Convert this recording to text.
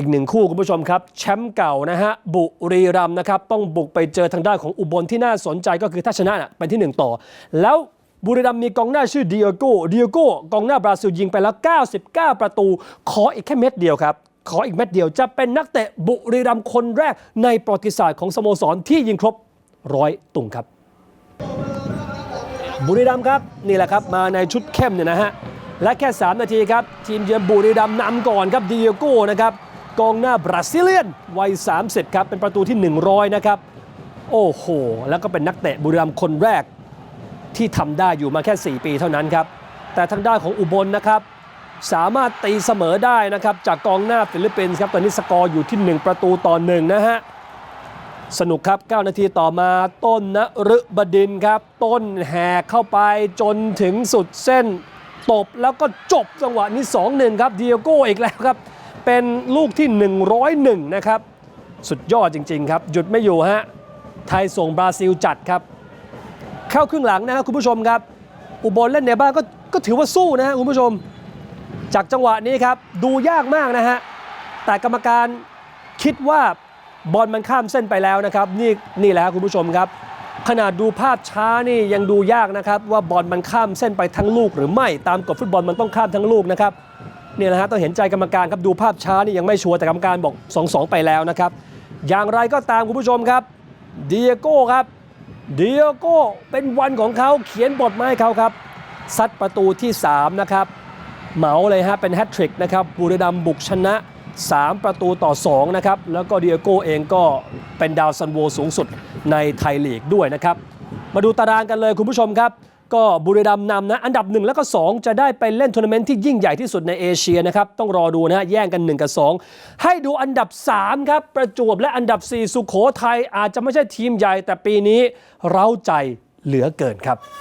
อีกหนึ่งคู่คุณผู้ชมครับ แชมป์เก่านะฮะบุรีรัมย์นะครับ ต้องบุกไปเจอทางด้านของอุบลที่น่าสนใจก็คือถ้าชนะนะเป็นที่1ต่อ แล้วบุรีรัมย์มีกองหน้าชื่อเดียโก้เดียโก้กองหน้าบราซิลยิงไปแล้ว 99 ประตู ขออีกแค่เม็ดเดียวครับ ขออีกเม็ดเดียวจะเป็นนักเตะบุรีรัมย์คนแรกในประวัติศาสตร์ของสโมสรที่ยิงครบร้อยตุงครับ บุรีรัมย์ครับนี่แหละครับมาในชุดเข้มเนี่ยนะฮะและแค่ 3 นาทีครับ ทีมเยือนบุรีรัมย์นำก่อนครับดิเอโก้นะครับ กองหน้าบราซิเลียนวัย 30 ครับ เป็นประตูที่ 100 นะครับ โอ้โห แล้วก็เป็นนักเตะบุรีรัมย์คนแรกที่ทำได้อยู่มาแค่ 4 ปีเท่านั้นครับ แต่ทางด้านของอุบลนะครับ สามารถตีเสมอได้นะครับ จากกองหน้าฟิลิปปินส์ครับ ตอนนี้สกอร์อยู่ที่ 1 ประตูต่อ1นะฮะ สนุกครับ 9 นาทีต่อมาต้นนะฤบดินครับ ต้นแหกเข้าไปจนถึงสุดเส้น ตบแล้วก็จบจังหวะนี้ 2-1 ครับเดียโก้อีกแล้วครับ เป็นลูกที่ 101 นะครับ สุดยอดจริง ๆ ครับ หยุดไม่อยู่ฮะ ไทยส่งบราซิลจัดครับ เข้าครึ่งหลังนะครับคุณผู้ชมครับ อุบลเล่นในบ้านก็ก็ถือว่าสู้นะฮะคุณผู้ชม จากจังหวะนี้ครับ ดูยากมากนะฮะ แต่กรรมการคิดว่าบอลมันข้ามเส้นไปแล้วนะครับ นี่นี่แหละครับคุณผู้ชมครับ ขนาดดูภาพช้านี่ยังดูยากนะครับ ว่าบอลมันข้ามเส้นไปทั้งลูกหรือไม่ตามกฎฟุตบอลมันต้องข้ามทั้งลูกนะครับ เนี่ยนะฮะต้องเห็นใจกรรมการครับดูภาพช้านี่ยังไม่ชัวร์แต่กรรมการบอก 2-2 ไปแล้วนะครับ อย่างไรก็ตามคุณผู้ชมครับเดียโก้ครับเดียโก้เป็นวันของเขาเขียนบทมาให้เขาครับซัดประตูที่ 3 นะครับ เหมาเลยฮะเป็นแฮตทริกนะครับบุรีรัมย์บุกชนะ 3 ประตูต่อ 2 นะครับ แล้วก็เดียโก้เองก็เป็นดาวซันโวสูงสุดในไทยลีกด้วยนะครับ มาดูตารางกันเลยคุณผู้ชมครับ ก็บุรีรัมย์นำนะอันดับ 1 แล้วก็ 2 จะได้ไปเล่นทัวร์นาเมนต์ที่ยิ่งใหญ่ที่สุดในเอเชียนะครับต้องรอดูนะฮะแย่งกัน 1 กับ 2 ให้ดูอันดับ 3 ครับประจวบและอันดับ 4 สุโขทัยอาจจะไม่ใช่ทีมใหญ่แต่ปีนี้ เร้าใจเหลือเกินครับ